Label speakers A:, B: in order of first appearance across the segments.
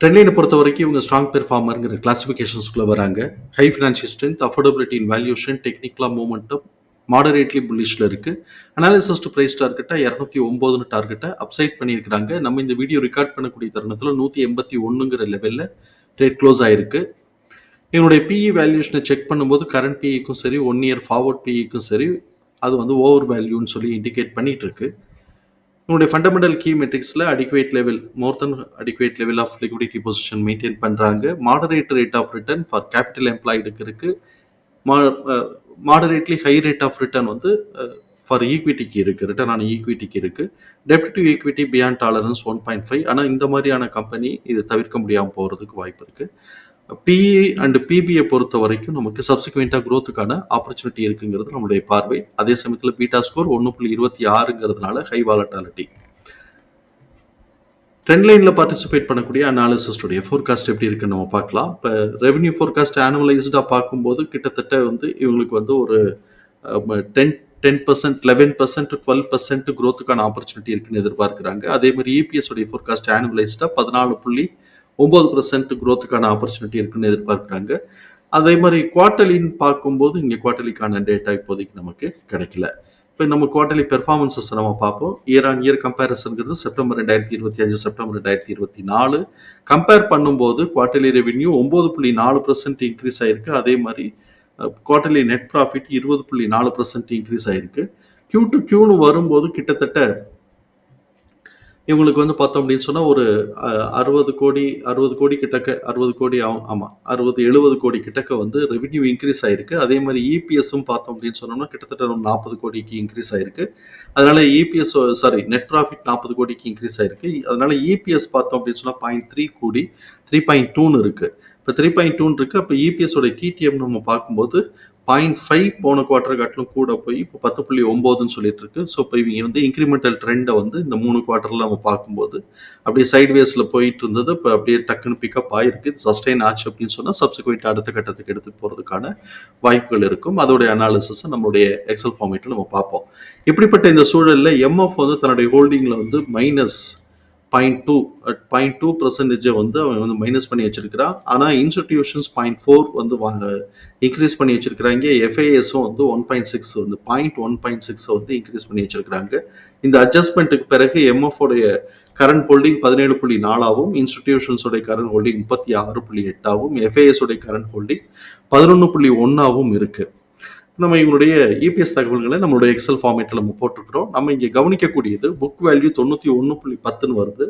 A: ட்ரெண்ட்லைனை பொறுத்த வரைக்கும் இவங்க ஸ்ட்ராங் பெர்ஃபார்மருங்கிற கிளாஸிஃபிகேஷன்ஸ்குள்ளே வராங்க. High financial strength affordability in valuation டெக்னிக்கலாக மூமெண்ட்டும் மாடரேட்லி புல்லிஷில் இருக்குது அனாலிசிஸ் டு ப்ரைஸ் டார்கெட்டை இரநூத்தி ஒம்போதுன்னு டார்கெட்டை அப்சைட் பண்ணியிருக்கிறாங்க. நம்ம இந்த வீடியோ ரெக்கார்ட் பண்ணக்கூடிய தருணத்தில் நூற்றி எண்பத்தி ஒன்றுங்கிற லெவலில் ட்ரேட் க்ளோஸ் ஆயிருக்கு. என்னுடைய பிஇ வேல்யூஷனை செக் பண்ணும்போது கரண்ட் பிஇக்கும் சரி ஒன் இயர் ஃபார்வர்ட் பிஇக்கும் சரி அது வந்து ஓவர் வேல்யூன்னு சொல்லி இண்டிகேட் பண்ணிகிட்டு இருக்கு. உங்களுடைய fundamental key மெட்ரிக்ஸில் adequate level more then adequate level of liquidity position maintain பண்ணுறாங்க moderate rate of return for capital எம்ப்ளாய்டுக்கு இருக்குது moderately high rate of return வந்து ஃபார் ஈக்விட்டிக்கு இருக்குது ரிட்டர்ன் ஆன ஈக்விட்டிக்கு இருக்குது டெப்ட் to equity beyond tolerance one point five ஆனால் இந்த மாதிரியான கம்பெனி இது தவிர்க்க முடியாமல் போகிறதுக்கு வாய்ப்பு இருக்குது பிஇ அண்ட் பிபியை பொறுத்த வரைக்கும் நமக்கு சப்சிக்வெண்ட்டாக க்ரோத்துக்கான ஆப்பர்ச்சுனிட்டி இருக்குங்கிறது நம்மளுடைய பார்வை. அதே சமயத்தில் பீட்டா ஸ்கோர் ஒன்று புள்ளி இருபத்தி ஆறுங்கிறதுனால ஹை வாலட்டாலிட்டி ட்ரெண்ட் லைனில் பார்ட்டிசிபேட் பண்ணக்கூடிய அனாலிசிஸ்டுடைய ஃபோர்காஸ்ட் எப்படி இருக்குன்னு நம்ம பார்க்கலாம். இப்போ ரெவன்யூ ஃபோர்காஸ்ட் ஆனுவலைஸ்டாக பார்க்கும்போது கிட்டத்தட்ட வந்து இவங்களுக்கு வந்து ஒரு ten ten percent eleven percent twelve percent க்ரோத்துக்கான opportunity இருக்குன்னு எதிர்பார்க்குறாங்க. அதே மாதிரி இபிஎஸ் உடைய ஃபோர்காஸ்ட் ஆனுவலைஸ்டாக பதினாலு புள்ளி ஒம்பது பர்சன்ட் க்ரோத்துக்கான ஆப்பர்ச்சுனிட்டி இருக்குன்னு எதிர்பார்க்குறாங்க. அதே மாதிரி குவார்ட்டர்லின்னு பார்க்கும்போது இங்கே குவார்டலிக்கான டேட்டா இப்போதைக்கு நமக்கு கிடைக்கல. இப்போ நம்ம குவார்ட்டர்லி பெர்ஃபார்மன்ஸஸ் நம்ம பார்ப்போம். இயர் ஆன் இயர் கம்பேரிசன்ங்கிறது செப்டம்பர் ரெண்டாயிரத்தி இருபத்தி அஞ்சு செப்டம்பர் ரெண்டாயிரத்தி இருபத்தி நாலு. கம்பேர் பண்ணும்போது குவார்டலி ரெவென்யூ ஒம்பது புள்ளி நாலு பர்சன்ட் இன்க்ரீஸ் ஆயிருக்கு. அதே மாதிரி குவார்ட்டர்லி நெட் ப்ராஃபிட் இருபது புள்ளி நாலு பர்சன்ட் இன்க்ரீஸ் ஆயிருக்கு. கியூ டு கியூன்னு வரும்போது கிட்டத்தட்ட இவங்களுக்கு வந்து பார்த்தோம் அப்படின்னு சொன்னால் ஒரு அறுபது கோடி அறுபது கோடி கிட்டக்க அறுபது கோடி ஆகும் ஆமாம் அறுபது எழுபது கோடி கிட்டக்க வந்து ரெவின்யூ இன்க்ரீஸ் ஆயிருக்கு. அதே மாதிரி இபிஎஸும் பார்த்தோம் அப்படின்னு சொன்னோம்னா கிட்டத்தட்ட ஒரு நாற்பது கோடிக்கு இன்க்ரீஸ் ஆயிருக்கு. அதனால இபிஎஸ் சாரி நெட் ப்ராஃபிட் நாற்பது கோடிக்கு இன்க்ரீஸ் ஆயிருக்கு. அதனால இபிஎஸ் பார்த்தோம் அப்படின்னு சொன்னால் point three crore three point டூன்னு இருக்குது இப்போ த்ரீ பாயிண்ட் டூன்னு இருக்கு. அப்போ இபிஎஸோட டிடிஎம் நம்ம பார்க்கும்போது பாயிண்ட் ஃபைவ் போன குவார்டர் காட்டிலும் கூட போய் இப்போ பத்து புள்ளி ஒம்போதுன்னு சொல்லிட்டு இருக்கு. ஸோ இப்போ இவங்க வந்து இன்க்ரிமெண்டல் ட்ரெண்டை வந்து இந்த மூணு குவார்ட்டரில் நம்ம பார்க்கும்போது அப்படியே சைட்வேஸில் போயிட்டு இருந்தது. இப்போ அப்படியே டக்குன்னு பிக்கப் ஆயிருக்கு. சஸ்டெயின் ஆச்சு அப்படின்னு சொன்னால் சப்சிக்வெண்ட் அடுத்த கட்டத்துக்கு எடுத்து போகிறதுக்கான வாய்ப்புகள் இருக்கும். அதோடைய அனாலிசிஸை நம்மளுடைய எக்ஸல் ஃபார்மேட்டில் நம்ம பார்ப்போம். இப்படிப்பட்ட இந்த சூழலில் எம்எஃப் வந்து தன்னுடைய ஹோல்டிங்கில் வந்து minus point two point two பர்சன்டேஜை வந்து அவன் வந்து மைனஸ் பண்ணி வச்சிருக்கிறான் ஆனால் இன்ஸ்டிடியூஷன்ஸ் பாயிண்ட் ஃபோர் வந்து வாங்க இன்க்ரீஸ் பண்ணி வச்சிருக்கிறாங்க. எஃப்ஐஎஸும் வந்து ஒன் பாயிண்ட் சிக்ஸ் வந்து பாயிண்ட் ஒன் பாயிண்ட் சிக்ஸை வந்து இன்க்ரீஸ் பண்ணி வச்சிருக்கிறாங்க. இந்த அட்ஜஸ்ட்மெண்ட்டுக்கு பிறகு எம்எஃப்டைய கரண்ட் ஹோல்டிங் பதினேழு புள்ளி நாலாவும் இன்ஸ்டிடியூஷன்ஸோடைய கரண்ட் ஹோல்டிங் முப்பத்தி ஆறு புள்ளி எட்டாவும் எஃப்ஐஎஸ் உடைய கரண்ட் ஹோல்டிங் பதினொன்று புள்ளி ஒன்றாவும் இருக்குது நம்ம இவங்களுடைய இபிஎஸ் தகவல்களை நம்மளுடைய எக்ஸல் ஃபார்மேட்டில் நம்ம போட்டிருக்கிறோம். நம்ம இங்கே கவனிக்கக்கூடியது புக் வேல்யூ தொண்ணூற்றி ஒன்று புள்ளி பத்துன்னு வருது.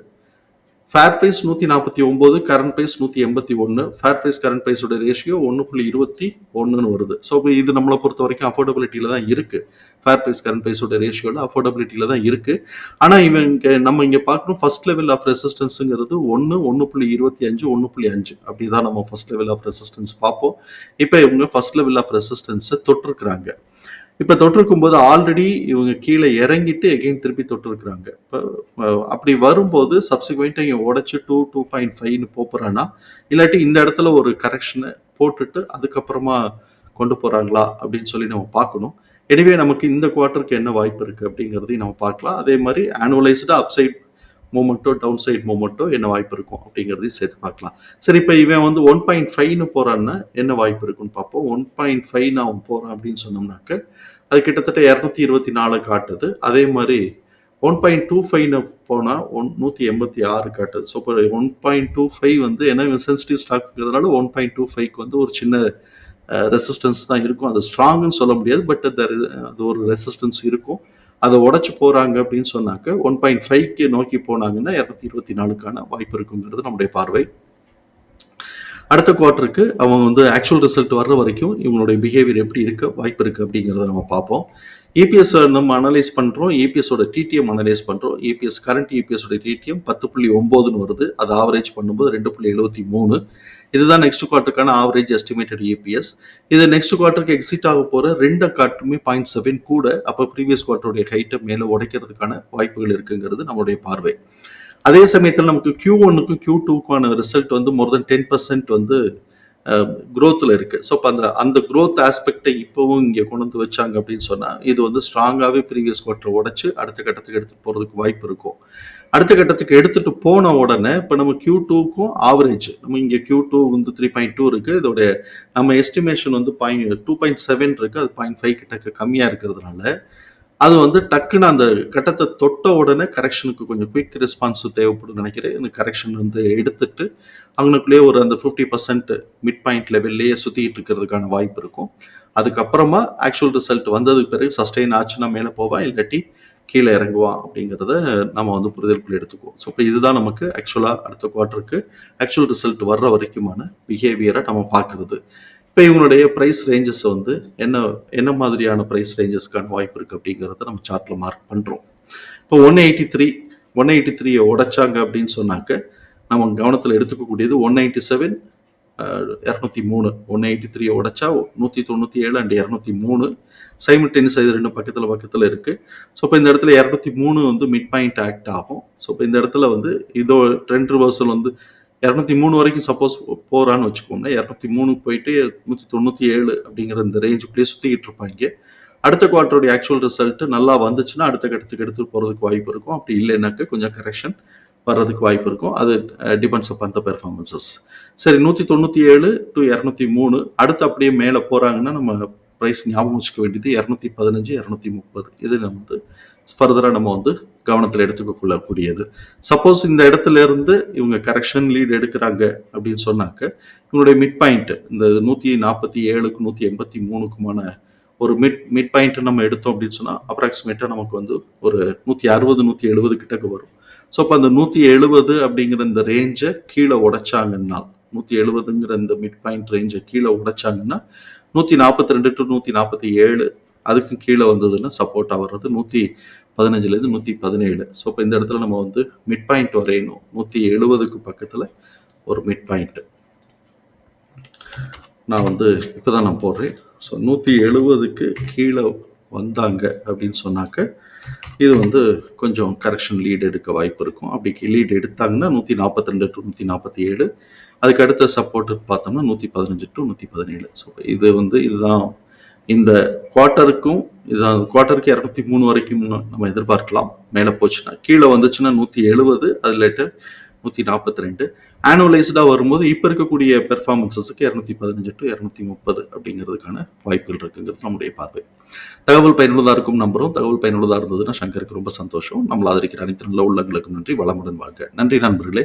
A: ஃபேர் ப்ரைஸ் நூற்றி நாற்பத்தி ஒம்பது கரண்ட் ப்ரைஸ் நூற்றி எண்பத்தி ஒன்று ஃபேர் ப்ரைஸ் கரண்ட் ப்ரைஸோட ரேஷியோ ஒன்று புள்ளி இருபத்தி ஒன்றுன்னு வருது. ஸோ இது நம்மளை பொறுத்த வரைக்கும் அஃபோர்டபிலிட்டியில் தான் இருக்குது ஃபேர் ப்ரைஸ் கரண்ட் ப்ரைஸோட ரேஷியோவில் அஃபோர்டபிலிட்டியில் தான் இருக்குது ஆனால் இவன் இங்கே நம்ம இங்கே பார்க்கணும் ஃபர்ஸ்ட் லெவல் ஆஃப் ரெசிஸ்டன்ஸுங்கிறது ஒன்று ஒன்று புள்ளி இருபத்தி அஞ்சு ஒன்று புள்ளி அஞ்சு. அப்படி தான் நம்ம ஃபர்ஸ்ட் லெவல் ஆஃப் ரெசிஸ்டன்ஸ் பார்ப்போம். இப்போ இவங்க ஃபர்ஸ்ட் லெவல் ஆஃப் ரெசிஸ்டன்ஸை தொட்டிருக்கிறாங்க. இப்போ தொட்டிருக்கும் போது ஆல்ரெடி இவங்க கீழே இறங்கிட்டு எகைன் திருப்பி தொட்டிருக்கிறாங்க. இப்போ அப்படி வரும்போது சப்சிக்வெண்ட்டாக இங்கே உடச்சி டூ டூ பாயிண்ட் ஃபைவ்னு போகிறான்னா இல்லாட்டி இந்த இடத்துல ஒரு கரெக்ஷனை போட்டுட்டு அதுக்கப்புறமா கொண்டு போகிறாங்களா அப்படின்னு சொல்லி நம்ம பார்க்கணும். எனவே நமக்கு இந்த குவார்ட்டருக்கு என்ன வாய்ப்பு இருக்குது அப்படிங்கிறதையும் நம்ம பார்க்கலாம். அதே மாதிரி ஆனுவலைஸ்டாக அப்சைட் மூமெண்ட்டோ டவுன் சைட் மூமெண்ட்டோ என்ன வாய்ப்பு இருக்கும் அப்படிங்கிறதையும் சேர்த்து பார்க்கலாம். சரி இப்போ இவன் வந்து ஒன் பாயிண்ட் ஃபைவ்னு போகிறான்னா என்ன வாய்ப்பு இருக்குன்னு பார்ப்போம். ஒன் பாயிண்ட் ஃபைவ் நான் போகிறான் அப்படின்னு சொன்னோம்னாக்க அது கிட்டத்தட்ட இரநூத்தி இருபத்தி நாலு காட்டுது. அதே மாதிரி ஒன் பாயிண்ட் டூ ஃபைவ்னு போனால் ஒன் நூற்றி எண்பத்தி ஆறு காட்டுது. ஸோ இப்போ ஒன் பாயிண்ட் டூ ஃபைவ் வந்து ஏன்னா சென்சிட்டிவ் ஸ்டாக்ங்கிறதுனால ஒன் பாயிண்ட் டூ ஃபைவ்க்கு வந்து ஒரு சின்ன ரெசிஸ்டன்ஸ் தான் இருக்கும். அது ஸ்ட்ராங்குன்னு சொல்ல முடியாது பட் அது ஒரு ரெசிஸ்டன்ஸ் இருக்கும். அதை உடச்சி போகிறாங்க அப்படின்னு சொன்னாக்க ஒன் பாயிண்ட் ஃபைவ்க்கு நோக்கி போனாங்கன்னா இரநூத்தி இருபத்தி நாலுக்கான வாய்ப்பு இருக்குங்கிறது நம்முடைய பார்வை. அடுத்த குவார்ட்டருக்கு அவங்க வந்து ஆக்சுவல் ரிசல்ட் வர்ற வரைக்கும் இவங்களுடைய பிஹேவியர் எப்படி இருக்க வாய்ப்பு இருக்குது அப்படிங்கிறத நம்ம பார்ப்போம். இபிஎஸ் நம்ம அனலைஸ் பண்ணுறோம் இபிஎஸோட டிடிஎம் அனலைஸ் பண்ணுறோம் இபிஎஸ் கரண்ட் இபிஎஸோட டிடிஎம் பத்து புள்ளி ஒம்போதுன்னு வருது. அது ஆவரேஜ் பண்ணும்போது ரெண்டு புள்ளி எழுபத்தி மூணு. இதுதான் நெக்ஸ்ட் குவார்ட்டருக்கான ஆவரேஜ் எஸ்டிமேட்டட் இபிஎஸ் இது நெக்ஸ்ட் குவார்ட்டருக்கு எக்ஸிட் ஆக போகிற ரெண்டு காட்டுமே பாயிண்ட் செவன் கூட அப்போ ப்ரீவியஸ் குவார்ட்டருடைய ஹைட்டை மேலே உடைக்கிறதுக்கான வாய்ப்புகள் இருக்குங்கிறது நம்மளுடைய பார்வை. அதே சமயத்தில் நமக்கு கியூ ஒன்னுக்கும் கியூ டூக்கான ரிசல்ட் வந்து மோர் தென் டென் பர்சன்ட் வந்து க்ரோத்தில் இருக்குது ஸோ இப்போ அந்த அந்த க்ரோத் ஆஸ்பெக்டை இப்போவும் இங்கே கொண்டு வந்து வச்சாங்க அப்படின்னு சொன்னால் இது வந்து ஸ்ட்ராங்காகவே ப்ரீவியஸ் குவார்ட்டர் உடச்சி அடுத்த கட்டத்துக்கு எடுத்துகிட்டு போகிறதுக்கு வாய்ப்பு இருக்கும். அடுத்த கட்டத்துக்கு எடுத்துகிட்டு போன உடனே இப்போ நம்ம கியூ டூக்கும் ஆவரேஜ் நம்ம இங்கே கியூ டூ வந்து த்ரீ பாயிண்ட் டூ இருக்குது இதோடைய நம்ம எஸ்டிமேஷன் வந்து பாயிண்ட் டூ பாயிண்ட் செவன் இருக்குது அது பாயிண்ட் ஃபைவ் கிட்ட கம்மியாக இருக்கிறதுனால அது வந்து டக்குன்னு அந்த கட்டத்தை தொட்ட உடனே கரெக்ஷனுக்கு கொஞ்சம் குயிக் ரெஸ்பான்ஸ் தேவைப்படும் நினைக்கிறேன். இந்த கரெக்ஷன் வந்து எடுத்துட்டு அவங்களுக்குள்ளேயே ஒரு அந்த ஃபிஃப்டி பர்சன்ட் மிட் பாயிண்ட் லெவல்லையே சுற்றிட்டு இருக்கிறதுக்கான வாய்ப்பு இருக்கும். அதுக்கப்புறமா ஆக்சுவல் ரிசல்ட் வந்ததுக்கு பிறகு சஸ்டெயின் ஆச்சுன்னா மேலே போவான் இல்லாட்டி கீழே இறங்குவான் அப்படிங்கிறத நம்ம வந்து புரிதலுக்குள்ள எடுத்துக்குவோம். ஸோ இப்போ இதுதான் நமக்கு ஆக்சுவலாக அடுத்த குவார்ட்டருக்கு ஆக்சுவல் ரிசல்ட் வர்ற வரைக்குமான பிஹேவியரை நம்ம பார்க்குறது. இப்போ இவனுடைய ப்ரைஸ் ரேஞ்சஸ் வந்து என்ன என்ன மாதிரியான ப்ரைஸ் ரேஞ்சஸ்க்கான வாய்ப்பு இருக்குது அப்படிங்கிறத நம்ம சார்ட்டில் மார்க் பண்ணுறோம் இப்போ one eighty three one eighty த்ரீயை உடைச்சாங்க அப்படின்னு சொன்னாக்க நம்ம கவனத்தில் எடுத்துக்கக்கூடியது ஒன் நைன்டி செவன் இரநூத்தி மூணு. ஒன் எயிட்டி த்ரீயை உடைச்சா நூற்றி தொண்ணூற்றி ஏழு அண்ட் இரநூத்தி மூணு. சைமன் இது ரெண்டு பக்கத்தில் பக்கத்தில் இருக்குது ஸோ இப்போ இந்த இடத்துல இரநூத்தி மூணு வந்து மிட் பாயிண்ட் ஆக்ட் ஆகும். ஸோ இப்போ இந்த இடத்துல வந்து இதோ ட்ரெண்ட் ரிவர்சல் வந்து இரநூத்தி மூணு வரைக்கும் சப்போஸ் போகிறான்னு வச்சுக்கோங்க இரநூத்தி மூணு போயிட்டு நூற்றி தொண்ணூற்றி ஏழு அப்படிங்கிற இந்த ரேஞ்சுக்குள்ளேயே சுற்றிக்கிட்டு இருப்பாங்க. அடுத்த குவார்ட்டருடைய ஆக்சுவல் ரிசல்ட் நல்லா வந்துச்சுன்னா அடுத்த கட்டத்துக்கு எடுத்துகிட்டு போகிறதுக்கு வாய்ப்பு இருக்கும். அப்படி இல்லைனாக்க கொஞ்சம் கரெக்ஷன் வர்றதுக்கு வாய்ப்பு இருக்கும். அது டிபெண்ட்ஸ் அப்பான் த பெர்ஃபார்மன்சஸ் சரி நூற்றி தொண்ணூற்றி ஏழு டு இரநூத்தி மூணு. அடுத்து அப்படியே மேலே போகிறாங்கன்னா நம்ம ப்ரைஸ் ஞாபகம் வச்சுக்க வேண்டியது இரநூத்தி பதினஞ்சு இரநூத்தி முப்பது. இது நம்ம வந்து ஃபர்தராக நம்ம வந்து கவனத்தில் எடுத்துக்க கொள்ளக்கூடியது சப்போஸ் இந்த இடத்துல இருந்து இவங்க கரெக்ஷன் லீட் எடுக்கிறாங்க அப்படின்னு சொன்னாக்க இவங்களுடைய மிட் பாயிண்ட் இந்த நூற்றி நாற்பத்தி ஏழுக்கு நூற்றி எண்பத்தி மூணுக்குமான ஒரு மிட் மிட் பாயிண்ட் நம்ம எடுத்தோம் அப்படின்னு சொன்னால் அப்ராக்சிமேட்டாக நமக்கு வந்து ஒரு நூற்றி அறுபது நூற்றி எழுபது கிட்டக்கு வரும். ஸோ அப்போ அந்த நூற்றி எழுபது அப்படிங்கிற இந்த ரேஞ்சை கீழே உடைச்சாங்கன்னா நூற்றி எழுபதுங்கிற இந்த மிட் பாயிண்ட் ரேஞ்சை கீழே உடைச்சாங்கன்னா நூற்றி நாற்பத்தி ரெண்டு டு நூற்றி நாற்பத்தி ஏழு அதுக்கும் கீழே வந்ததுன்னா சப்போர்ட்டாக வர்றது நூற்றி பதினஞ்சுலேருந்து நூற்றி பதினேழு. ஸோ இப்போ இந்த இடத்துல நம்ம வந்து மிட் பாயிண்ட் வரையணும். நூற்றி எழுபதுக்கு பக்கத்தில் ஒரு மிட் பாயிண்ட்டு நான் வந்து இப்போ தான் நான் போடுறேன். ஸோ நூற்றி எழுபதுக்கு கீழே வந்தாங்க அப்படின்னு சொன்னாக்க இது வந்து கொஞ்சம் கரெக்ஷன் லீடு எடுக்க வாய்ப்பு இருக்கும். அப்படி லீடு எடுத்தாங்கன்னா நூற்றி நாற்பத்தி ரெண்டு டு நூற்றி நாற்பத்தி ஏழு அதுக்கு அடுத்த சப்போர்ட்டு பார்த்தோம்னா நூற்றி பதினஞ்சு டு நூற்றி பதினேழு. ஸோ இது வந்து இதுதான் இந்த குவார்ட்டருக்கும் இதான் குவார்ட்டருக்கு இரநூத்தி மூணு வரைக்கும் நம்ம எதிர்பார்க்கலாம். மேலே போச்சுன்னா. கீழே வந்துச்சுன்னா நூற்றி எழுபது அது லேட்டர் நூற்றி நாற்பத்தி ரெண்டு ஆனுவலைஸ்டாக வரும்போது இப்போ இருக்கக்கூடிய பெர்ஃபார்மன்ஸஸுக்கு இரநூத்தி பதினஞ்சு டு இரநூத்தி முப்பது அப்படிங்கிறதுக்கான வாய்ப்புகள் இருக்குங்கிறது நம்முடைய பார்வை. தகவல் பயனுள்ளதாக இருக்கும் நம்புறோம். தகவல் பயனுள்ளதாக இருந்ததுன்னா சங்கருக்கு ரொம்ப சந்தோஷம். நம்மள ஆதரிக்கிற அனைத்து நல்ல உள்ளங்களுக்கு நன்றி. வளமுடன் வாங்க. நன்றி நண்பர்களே.